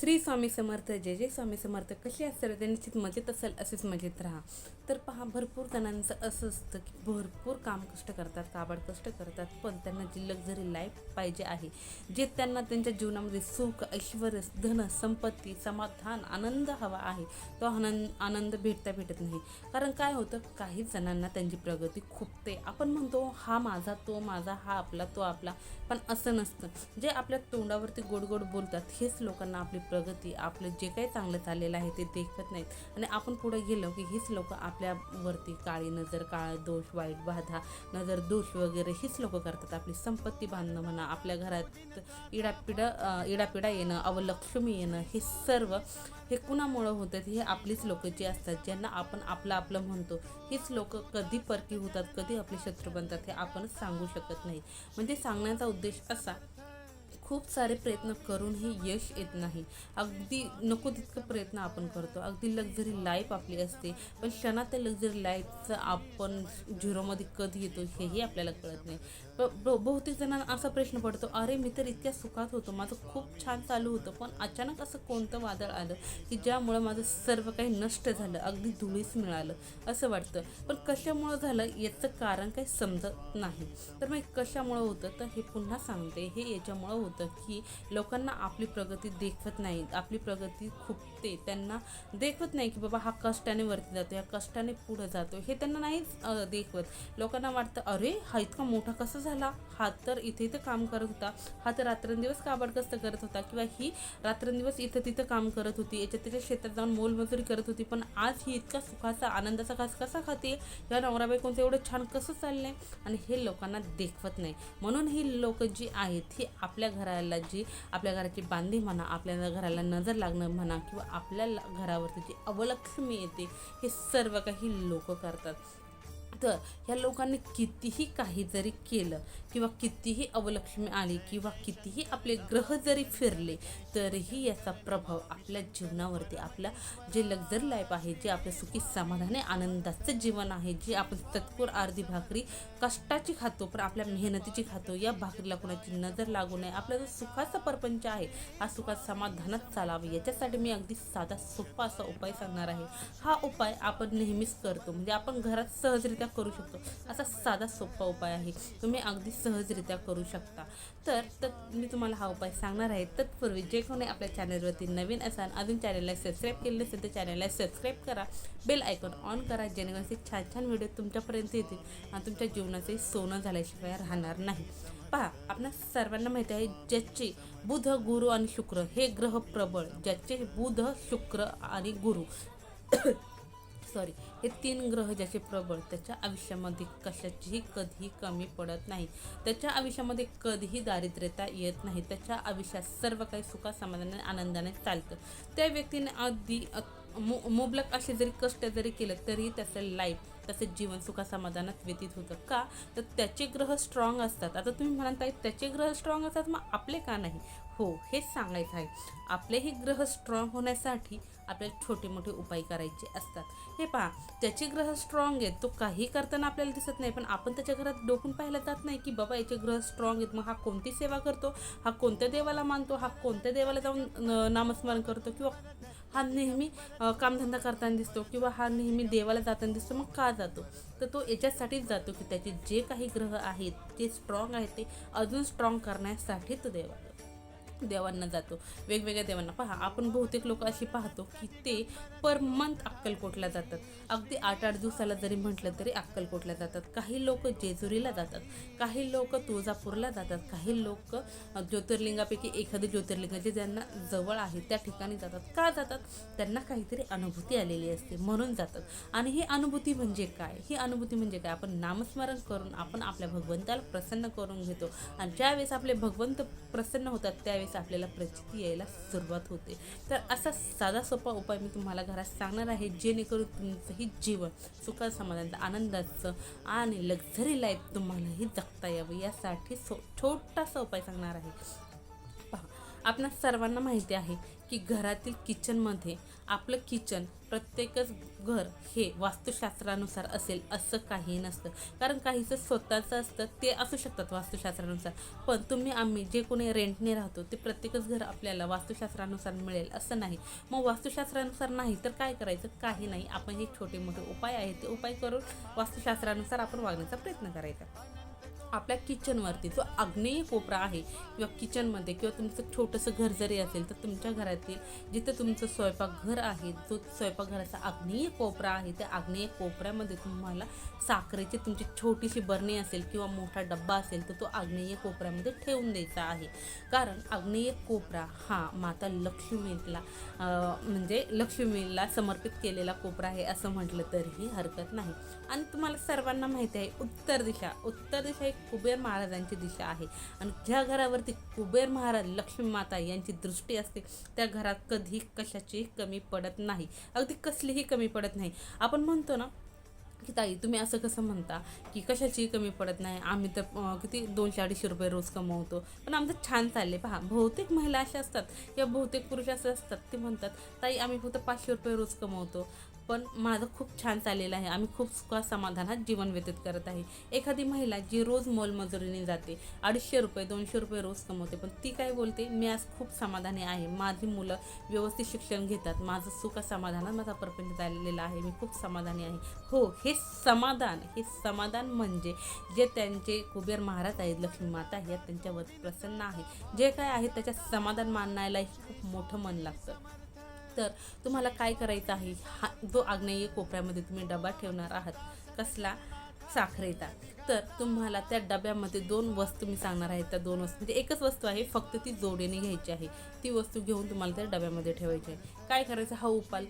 श्री स्वामी समर्थ जय जय स्वामी समर्थ. कशी असतात ते निश्चित मजेत असेल असेच मजेत राहा. तर पहा भरपूर जणांचं असं असतं की भरपूर काम कष्ट करतात काबाड कष्ट करतात पण त्यांना जी लक्झरी लाईफ पाहिजे आहे जे त्यांना त्यांच्या जीवनामध्ये सुख ऐश्वर धन संपत्ती समाधान आनंद हवा आहे तो आनंद आनंद भेटता भेटत नाही. कारण काय होतं? काही जणांना त्यांची प्रगती खुपते आपण म्हणतो हा माझा तो माझा हा आपला तो आपला. पण असं नसतं. जे आपल्या तोंडावरती गोड गोड बोलतात हेच लोकांना आपली प्रगती आपलं जे काही चांगलं चाललेलं आहे ते देखत नाहीत. आणि आपण पुढे गेलो की हीच लोक आपल्यावरती काळी नजर काळ दोष वाईट बाधा नजर दोष वगैरे हीच लोक करतात. आपली संपत्ती बांधणं म्हणा आपल्या घरात इडापिडा इडापिडा येणं अवलक्ष्मी येणं हे सर्व हे कुणामुळं होतात? हे आपलीच लोक जी असतात ज्यांना आपण आपलं आपलं म्हणतो हीच लोक कधी परकी होतात कधी आपले शत्रू बनतात हे आपणच सांगू शकत नाही. म्हणजे सांगण्याचा उद्देश असा खूप सारे प्रयत्न करूनही यश येत नाही. अगदी नको तितकं प्रयत्न आपण करतो. अगदी लक्झरी लाईफ आपली असते. पण क्षणात त्या लक्झरी लाईफचं आपण झिरोमध्ये कधी येतो हेही आपल्याला कळत नाही. बहुतेक जणांना असा प्रश्न पडतो अरे मी तर इतक्या सुखात होतो माझं खूप छान चालू होतं पण अचानक असं कोणतं वादळ आलं की ज्यामुळं माझं सर्व काही नष्ट झालं अगदी धुळीस मिळालं असं वाटतं. पण कशामुळं झालं याचं कारण काही समजत नाही. तर मग कशामुळं होतं? तर हे पुन्हा सांगते. हे याच्यामुळं होतं की लोकांना आपली प्रगती देखत नाही. आपली प्रगती खूपते. त्यांना देखवत नाही की बाबा हा कष्टाने वरती जातो या कष्टाने पुढं जातो. हे त्यांना नाही देखवत. लोकांना वाटतं अरे हा इतका मोठा कसा झाला. हा तर इथे इथं काम करत होता. हा तर रात्रंदिवस काबडकस्त करत होता किंवा ही रात्रंदिवस इथं तिथं काम करत होती. याच्या त्याच्या शेतात जाऊन मोलमजुरी करत होती. पण आज ही इतका सुखाचा आनंदाचा घास कसा खाते? या नवराबाईकोणचं एवढं छान कसं चाललंय? आणि हे लोकांना देखवत नाही. म्हणून ही लोक जी आहेत ही आपल्या घराला जी आपल्या घराची बांधी म्हणा आपल्या घराला नजर लागणं म्हणा किंवा आपल्या घरावरती जी अवलक्ष्मी येते हे सर्व काही लोक करतात. तर ह्या लोकांनी कितीही काही जरी केलं किंवा कितीही अवलक्ष्मी आली किंवा कितीही आपले ग्रह जरी फिरले तरीही याचा प्रभाव आपल्या जीवनावरती आपल्या जे लक्झरी लाईफ आहे जे आपल्या सुखी समाधाने आनंदाचं जीवन आहे जे आपण तत्पूर अर्धी भाकरी कष्टाची खातो पण आपल्या मेहनतीची खातो या भाकरीला कोणाची नजर लागू नये. आपला जो सुखाचा परपंच आहे हा सुखात समाधानात चालावे. याच्यासाठी मी अगदी साधा सोपा असा उपाय सांगणार आहे. हा उपाय आपण नेहमीच करतो. म्हणजे आपण घरात सहजरित्या करू शकतो. असा साधा सोपा उपाय आहे. तुम्ही अगदी सहजरित्या करू शकता. तर तर मी तुम्हाला हा उपाय सांगणार आहे. तत्पूर्वी जे कोणी आपल्या चॅनलवरती नवीन असाल अजून चॅनलला सबस्क्राईब केले नसेल तर चॅनलला सबस्क्राईब करा. बेल आयकॉन ऑन करा जेणेकरून असे छान छान व्हिडिओ तुमच्यापर्यंत येतील आणि तुमच्या जीवनाचे सोनं झाल्याशिवाय राहणार नाही. पहा आपल्या सर्वांना माहिती आहे ज्याचे बुध गुरु आणि शुक्र हे ग्रह प्रबळ ज्याचे बुध शुक्र आणि गुरु. सॉरी हे तीन ग्रह ज्याचे प्रबळ त्याच्या आयुष्यामध्ये कशाचीही कधीही कमी पडत नाही. त्याच्या आयुष्यामध्ये कधीही दारिद्र्यता येत नाही. त्याच्या आयुष्यात सर्व काही सुखासमाधानाने आनंदाने चालतं. त्या व्यक्तीने अगदी मु मुबलक असे जरी कष्ट जरी केलं तरीही त्याचं लाईफ तसे जीवन सुखासमाधानात व्यतीत होतं. का? तर त्याचे ग्रह स्ट्रॉंग असतात. आता तुम्ही म्हणताय त्याचे ग्रह स्ट्रॉंग असतात मग आपले का नाही? हो हेच सांगायचं आहे. आपलेही ग्रह स्ट्रॉंग होण्यासाठी आपल्याला छोटे मोठे उपाय करायचे असतात. हे पहा त्याचे ग्रह स्ट्रॉंग आहेत तो काही करताना आपल्याला दिसत नाही पण आपण त्याच्या घरात डोकून पाहायला जात नाही की बाबा याचे ग्रह स्ट्रॉंग आहेत मग हा कोणती सेवा करतो? हा कोणत्या देवाला मानतो? हा कोणत्या देवाला जाऊन नामस्मरण करतो? किंवा हा नेहमी कामधंदा करताना दिसतो किंवा हा नेहमी देवाला जाताना दिसतो मग का जातो? तर तो याच्यासाठीच जातो की त्याचे जे काही ग्रह आहेत जे स्ट्रॉंग आहेत ते अजून स्ट्रॉंग करण्यासाठी तो देवा. देवांना जातो. वेगवेगळ्या देवांना. पहा आपण बहुतेक लोक अशी पाहतो की ते पर मंथ अक्कलकोटला जातात. अगदी आठ आठ दिवसाला जरी म्हटलं तरी अक्कलकोटला जातात. काही लोक जेजुरीला जातात. काही लोक तुळजापूरला जातात. काही लोक ज्योतिर्लिंगापैकी एखादे ज्योतिर्लिंग जे ज्यांना जवळ आहे त्या ठिकाणी जातात. का जातात? त्यांना काहीतरी अनुभूती आलेली असते म्हणून जातात. आणि ही अनुभूती म्हणजे काय? ही अनुभूती म्हणजे काय? आपण नामस्मरण करून आपण आपल्या भगवंताला प्रसन्न करून घेतो. आणि ज्यावेळेस आपले भगवंत प्रसन्न होतात त्यावेळेस आपल्याला प्रचिती यायला सुरुवात होते. तर असा साधा सोपा उपाय मी तुम्हाला घरात सांगणार आहे जेणेकरून तुमचंही जीवन सुखा समाधान आनंदाचं आणि लक्झरी लाईफ तुम्हालाही जगता यावं. यासाठी सो छोटासा उपाय सांगणार आहे. आपणा सर्वांना माहिती आहे की घरातील किचनमध्ये आपलं किचन प्रत्येकच घर हे वास्तुशास्त्रानुसार असेल असं काही नसतं. कारण काहीचं स्वतःचं असतं ते असू शकतात वास्तुशास्त्रानुसार. पण तुम्ही आम्ही जे कोणी रेंटने राहतो ते प्रत्येकच घर आपल्याला वास्तुशास्त्रानुसार मिळेल असं नाही. मग वास्तुशास्त्रानुसार नाही तर काय करायचं? काही नाही. आपण हे छोटे मोठे उपाय आहेत ते उपाय करून वास्तुशास्त्रानुसार आपण वागण्याचा प्रयत्न करायचा. आपल्या किचनवरती जो आग्नेय कोपरा आहे किंवा किचनमध्ये किंवा तुमचं छोटंसं घर जरी असेल तर तुमच्या घरातील जिथं तुमचं स्वयंपाकघर आहे जो स्वयंपाकघराचा आग्नेय कोपरा आहे त्या आग्नेय कोपऱ्यामध्ये तुम्हाला साखरेची तुमची छोटीशी बरणी असेल किंवा मोठा डब्बा असेल तर तो आग्नेय कोपऱ्यामध्ये ठेवून द्यायचा आहे. कारण आग्नेय कोपरा हा माता लक्ष्मीला म्हणजे लक्ष्मीला समर्पित केलेला कोपरा आहे असं म्हटलं तरीही हरकत नाही. आणि तुम्हाला सर्वांना माहिती आहे उत्तर दिशा. उत्तर दिशा ही कुबेर महाराजांची दिशा आहे. आणि ज्या घरावरती कुबेर महाराज लक्ष्मी माता यांची दृष्टी असते त्या घरात कधी कशाची कमी पडत नाही. अगदी कसलीही कमी पडत नाही. आपण म्हणतो ना की ताई तुम्ही असं कसं म्हणता की कशाची कमी पडत नाही. आम्ही तर किती दोनशे अडीचशे रुपये रोज कमवतो. पण आमचं छान चालले पहा बहुतेक महिला अशा असतात किंवा बहुतेक पुरुष असे असतात ते म्हणतात ताई आम्ही फक्त पाचशे रुपये रोज कमवतो. पण माझं खूप छान चाललेलं आहे. आम्ही खूप सुखा समाधानात जीवन व्यतीत करत आहे. एखादी महिला जी रोज मोलमजुरीने जाते अडीचशे रुपये दोनशे रुपये रोज कमवते पण ती काय बोलते? मी आज खूप समाधानी आहे. माझी मुलं व्यवस्थित शिक्षण घेतात. माझं सुख समाधानात माझा प्रपंच चाललेला आहे. मी खूप समाधानी आहे. हो हे समाधान हे समाधान म्हणजे जे त्यांचे कुबेर महाराज आहेत लक्ष्मी माता आहेत त्यांच्यावर प्रसन्न आहे. जे काय आहे त्याच्यात समाधान मानायला खूप मोठं मन लागतं. तर तुम्हाला काय करायचं आहे? हा जो आग्नेय कोपऱ्यामध्ये तुम्ही डबा ठेवणार आहात कसला? साखरेचा. तर तुम्हाला त्या डब्यामध्ये दोन वस्तू मी सांगणार आहे. त्या दोन वस्तू म्हणजे एकच वस्तू आहे फक्त ती जोडीने घ्यायची आहे. ती वस्तू घेऊन तुम्हाला त्या डब्यामध्ये ठेवायची आहे. काय करायचं? हा उपाय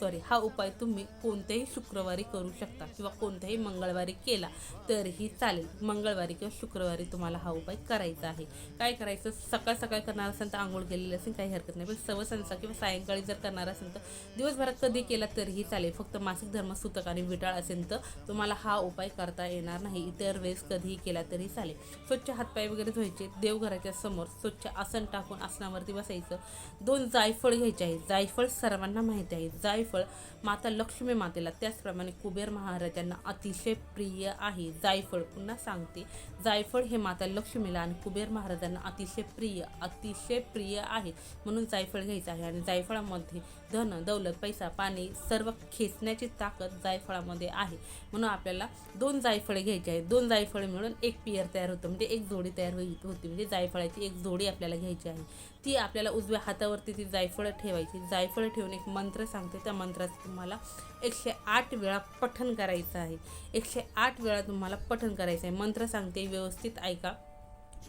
सॉरी हा उपाय तुम्ही कोणत्याही शुक्रवारी करू शकता किंवा कोणत्याही मंगळवारी केला तरीही चालेल. मंगळवारी किंवा शुक्रवारी तुम्हाला हा उपाय करायचा आहे. काय करायचं? सकाळ सकाळ करणार असेल तर आंघोळ केलेली असेल काही हरकत नाही. पण सवसंचा किंवा सायंकाळी जर करणार असेल तर दिवसभरात कधी केला तरीही चालेल. फक्त मासिक धर्म सूतक आणि विटाळ असेल तर तुम्हाला हा उपाय करता येणार नाही. दरवेळेस कधीही केला तरी चालेल. स्वच्छ हातपाय वगैरे धुवायचे देवघराच्या समोर स्वच्छ आसन टाकून आसनावरती बसायचं. दोन जायफळ घ्यायचे आहे जायफळ सर्वांना माहिती आहे. जायफळ माता लक्ष्मी मातेला त्याचप्रमाणे कुबेर महाराजांना अतिशय प्रिय आहे. जायफळ पुन्हा सांगते. जायफळ हे माता लक्ष्मीला आणि कुबेर महाराजांना अतिशय प्रिय अतिशय प्रिय आहे. म्हणून जायफळ घ्यायचं आहे. आणि जायफळामध्ये धन दौलत पैसा पाणी सर्व खेचण्याची ताकद जायफळामध्ये आहे. म्हणून आपल्याला दोन जायफळे घ्यायचे आहेत. दोन जायफळे मिळून एक पियर तयार होतं. म्हणजे एक जोडी तयार होई होती. म्हणजे जायफळाची एक जोडी आपल्याला घ्यायची आहे. ती आपल्याला उजव्या हातावरती ती जायफळं ठेवायची. जायफळं ठेवून एक मंत्र सांगते. त्या मंत्राचं तुम्हाला एकशे आठ वेळा पठन करायचं आहे. एकशे आठ वेळा तुम्हाला पठन करायचं आहे. मंत्र सांगते व्यवस्थित ऐका.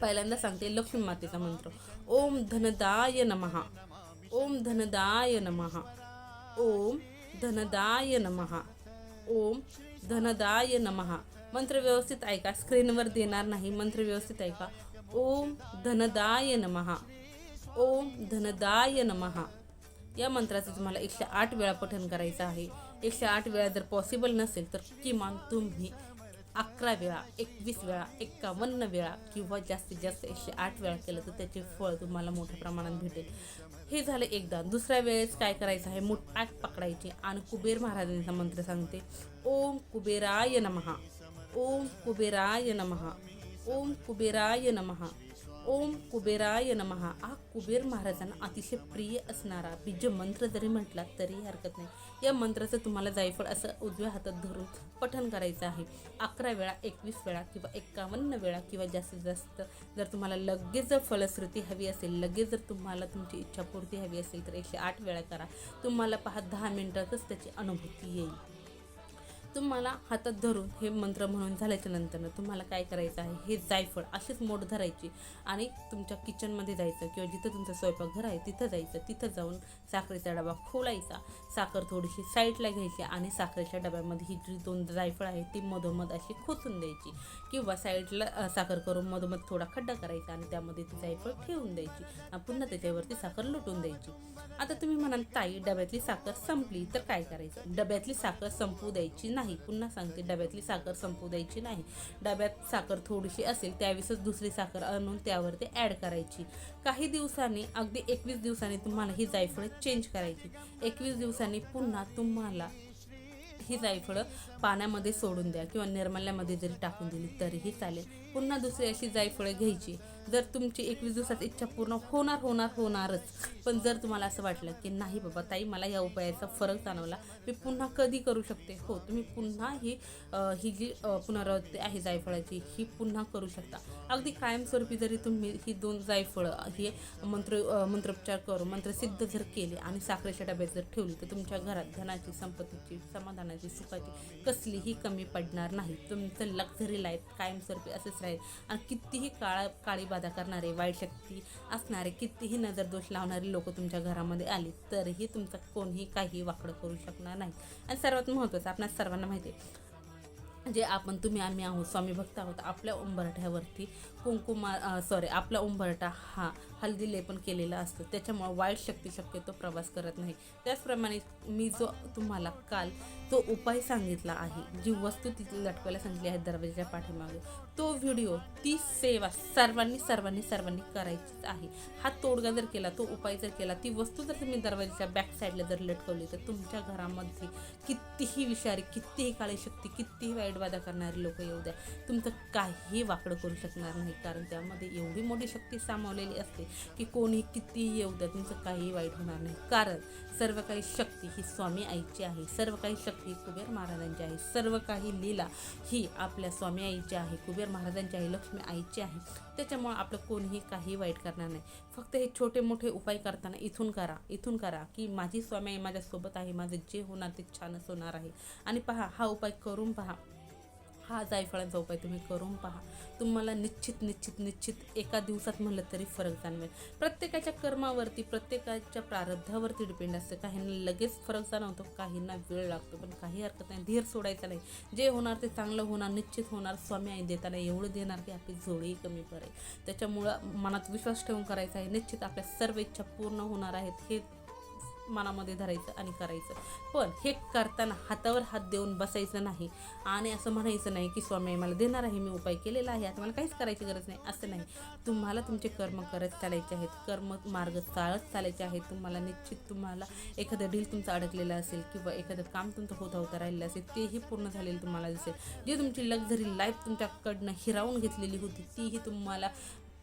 पहिल्यांदा सांगते लक्ष्मी मातेचा मंत्र. ओम धनदाय नमहा ओम धनदाय नमः। ओम धनदाय नमः। ओम धनदाय नमहा मंत्र व्यवस्थित ऐका स्क्रीनवर देणार नाही मंत्र व्यवस्थित ऐका. ओम धनदाय नमः। ओम धनदाय नमहा या मंत्राचं तुम्हाला एकशे आठ वेळा पठण करायचं आहे. एकशे आठ वेळा जर पॉसिबल नसेल तर किमान तुम्ही अकरा वेळा एकवीस वेळा एक्कावन्न वेळा किंवा जास्तीत जास्त एकशे आठ वेळा केलं तर त्याचे फळ तुम्हाला मोठ्या प्रमाणात भेटेल. हे झालं एकदा. दुसऱ्या वेळेस काय करायचं आहे? मूठ पकडायचे पकडायची आणि कुबेर महाराजांचा मंत्र सांगते. ओम कुबेराय नमहा ओम कुबेराय नमहा ओम कुबेराय नमहा ओम कुबेराय नमहा हा कुबेर महाराजांना अतिशय प्रिय असणारा बीज मंत्र जरी म्हटला तरीही हरकत नाही. या मंत्राचं तुम्हाला जायफळ असं उजव्या हातात धरून पठन करायचं आहे. अकरा वेळा एकवीस वेळा किंवा एक्कावन्न वेळा किंवा जास्तीत जास्त जर तुम्हाला लगेच जर फलश्रुती हवी असेल लगेच जर तुम्हाला तुमची इच्छापूर्ती हवी असेल तर एकशे आठ वेळा करा. तुम्हाला पहा दहा मिनिटातच त्याची अनुभूती येईल. तुम्हाला हातात धरून हे मंत्र म्हणून झाल्याच्यानंतर तुम्हाला काय करायचं आहे? हे जायफळ अशीच मोठ धरायची आणि तुमच्या किचनमध्ये जायचं किंवा जिथं तुमचं स्वयंपाकघर आहे तिथं जायचं. तिथं जाऊन साखरेचा डबा खोलायचा. साखर थोडीशी साईडला घ्यायची आणि साखरेच्या डब्यामध्ये ही जी दोन जायफळ आहे ती मधोमध अशी खोचून द्यायची किंवा साईडला साखर करून मधोमध थोडा खड्डा करायचा आणि त्यामध्ये ती जायफळ ठेवून द्यायची आणि पुन्हा त्याच्यावरती साखर लुटून द्यायची. आता तुम्ही म्हणाल ताई डब्यातली साखर संपली तर काय करायचं? डब्यातली साखर संपू द्यायची नाही. नाही. पुन्हा सांगते डब्यातली साखर संपू द्यायची नाही. डब्यात साखर थोडीशी असेल त्यावेळेसच दुसरी साखर आणून त्यावरती ॲड करायची. काही दिवसांनी अगदी एकवीस दिवसांनी तुम्हाला ही जायफळं चेंज करायची. एकवीस दिवसांनी पुन्हा तुम्हाला ही जायफळं पाण्यामध्ये सोडून द्या किंवा निर्मल्यामध्ये जरी टाकून दिली तरीही चालेल. पुन्हा दुसरी अशी जायफळं घ्यायची. जर तुमची एकवीस दिवसात इच्छा पूर्ण होणार होणार होणारच. पण जर तुम्हाला असं वाटलं की नाही बाबा ताई मला या उपायाचा फरक जाणवला. मी पुन्हा कधी करू शकते? हो तुम्ही पुन्हा ही ही जी पुनरावृत्ती आहे जायफळाची ही पुन्हा करू शकता. अगदी कायमस्वरूपी जरी तुम्ही ही दोन जायफळं हे मंत्र मंत्रोपचार करून मंत्रसिद्ध जर केले आणि साखरेच्या डब्यात जर ठेवली तर तुमच्या घरात धनाची संपत्तीची समाधानाची सुखाची कसलीही कमी पडणार नाही. तुमचं लक्झरी लाईफ कायमस्वरूपी असंच राहील. आणि कितीही काळा काळी बाधा करणारे वाईट शक्ती असणारे कितीही नजर दोष लावणारी लोक तुमच्या घरामध्ये आली तरीही तुमचा कोणीही काही वाकडं करू शकणार नाही. आणि सर्वात महत्त्वाचं आपणास सर्वांना माहिती आहे जे आपण तुम्ही आम्ही आहोत स्वामी भक्त आहोत आपल्या उंबरठ्यावरती कुंकुमा सॉरी आपला उंबरठा हा हल्दी लेपन केलेला असतो. त्याच्यामुळं वाईट शक्ती शक्यतो प्रवास करत नाही. त्याचप्रमाणे मी जो तुम्हाला काल तो उपाय सांगितला आहे जी वस्तू तिथे लटकवायला सांगितली आहे दरवाजाच्या पाठीमागे तो व्हिडिओ ती सेवा सर्वांनी सर्वांनी सर्वांनी करायचीच आहे. हा तोडगा जर केला तो उपाय जर केला ती वस्तू जर तुम्ही दरवाजाच्या बॅक साईडला जर लटकवली तर तुमच्या घरामध्ये कितीही विषारी कितीही काळी शक्ती कितीही वाईट बाधा करणारी लोक येऊ द्या. तुमचं काहीही वाकडं करू शकणार नाही कारण त्यामध्ये एवढी मोठी शक्ती सामावलेली असते की कोणी कितीही येऊ द्या तुमचं काहीही वाईट होणार नाही. कारण सर्व काही शक्ती ही स्वामी आईची आहे. सर्व काही शक्ती कुबेर महाराजांची आहे. सर्व काही लीला ही आपल्या स्वामी आईची आहे. कुबेर महाराजांची आई लक्ष्मी आईची आहे. त्याच्यामुळं आपलं कोणीही काही वाईट करणार नाही. फक्त हे छोटे मोठे उपाय करताना इथून करा इथून करा की माझी स्वामी आई माझ्यासोबत आहे माझं जे होणार ते छानच होणार आहे. आणि पहा हा उपाय करून पहा. हा जायफळाचा उपाय तुम्ही करून पहा. तुम्हाला निश्चित निश्चित निश्चित एका दिवसात म्हणलं तरी फरक जाणवेल. प्रत्येकाच्या कर्मावरती प्रत्येकाच्या प्रारब्धावरती डिपेंड असतं. काहींना लगेच फरक जाणवतो काहींना वेळ लागतो पण काही हरकत नाही धीर सोडायचा नाही. जे होणार ते चांगलं होणार निश्चित होणार स्वामी आई देताना एवढं देणार की आपली जोडीही कमी पडेल. त्याच्यामुळं मनात विश्वास ठेवून करायचा आहे निश्चित आपल्या सर्व इच्छा पूर्ण होणार आहेत हे मनामध्ये धरायचं आणि करायचं. पण हे करताना हातावर हात देऊन बसायचं नाही. आणि असं म्हणायचं नाही की स्वामी मला देणार आहे मी उपाय केलेला आहे आता मला काहीच करायची गरज नाही. असं नाही. तुम्हाला तुमचे कर्म करत चालायचे आहेत. कर्म मार्ग चालत चालायचे आहेत. तुम्हाला निश्चित तुम्हाला एखादं डील तुमचं अडकलेलं असेल किंवा एखादं काम तुमचं होता होता राहिलेलं असेल तेही पूर्ण झालेलं तुम्हाला दिसेल. जी तुमची लक्झरी लाईफ तुमच्याकडनं हिरावून घेतलेली होती तीही तुम्हाला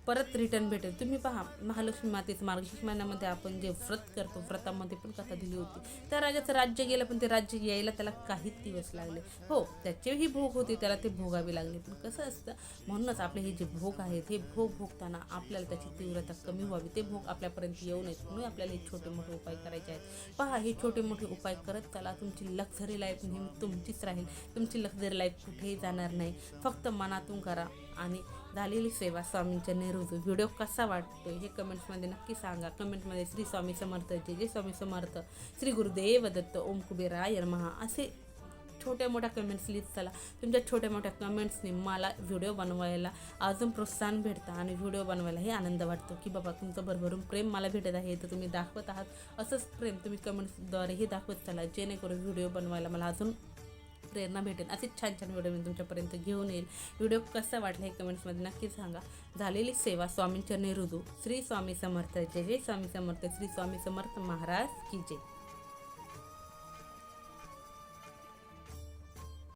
परत रिटर्न भेटेल. तुम्ही पहा महालक्ष्मी मातेचं मार्गशीर्ष महिन्यामध्ये आपण जे व्रत करतो व्रतामध्ये पण कथा दिली होती. त्या राजाचं राज्य गेलं पण ते राज्य यायला त्याला काहीच दिवस लागले. हो त्याचेही भोग होते त्याला ते भोगावे लागले. पण कसं असतं म्हणूनच आपले हे जे भोग आहेत हे भोग भोगताना आपल्याला त्याची तीव्रता कमी व्हावी. ते भोग आपल्यापर्यंत येऊ नयेत. म्हणून आपल्याला हे छोटे मोठे उपाय करायचे आहेत. पहा हे छोटे मोठे उपाय करत त्याला तुमची लक्झरी लाईफ नेहमी तुमचीच राहील. तुमची लक्झरी लाईफ कुठेही जाणार नाही. फक्त मनातून करा आणि झालेली सेवा स्वामींच्या नेहरू व्हिडिओ कसा वाटतोय हे कमेंट्समध्ये नक्की सांगा. कमेंटमध्ये श्री स्वामी समर्थ जय. जे स्वामी समर्थ. श्री गुरुदेव दत्त. ओम कुबेराय महा असे छोट्या मोठ्या कमेंट्स लिहित चला. तुमच्या छोट्या मोठ्या कमेंट्सने मला व्हिडिओ बनवायला अजून प्रोत्साहन भेटतं आणि व्हिडिओ बनवायलाही आनंद वाटतो की बाबा तुमचं भरभरून प्रेम मला भेटत आहे. तर तुम्ही दाखवत आहात. असंच प्रेम तुम्ही कमेंट्सद्वारेही दाखवत चला. जेणेकरून व्हिडिओ बनवायला मला अजून प्रेरणा भेटेल. असेच छान छान व्हिडिओ मी तुमच्यापर्यंत घेऊन येईल. व्हिडिओ कसा वाटला हे कमेंट्समध्ये नक्की सांगा. झालेली सेवा स्वामींच्या निरुदू श्री स्वामी समर्थ जय. जय स्वामी समर्थ. श्री स्वामी समर्थ महाराज की जय.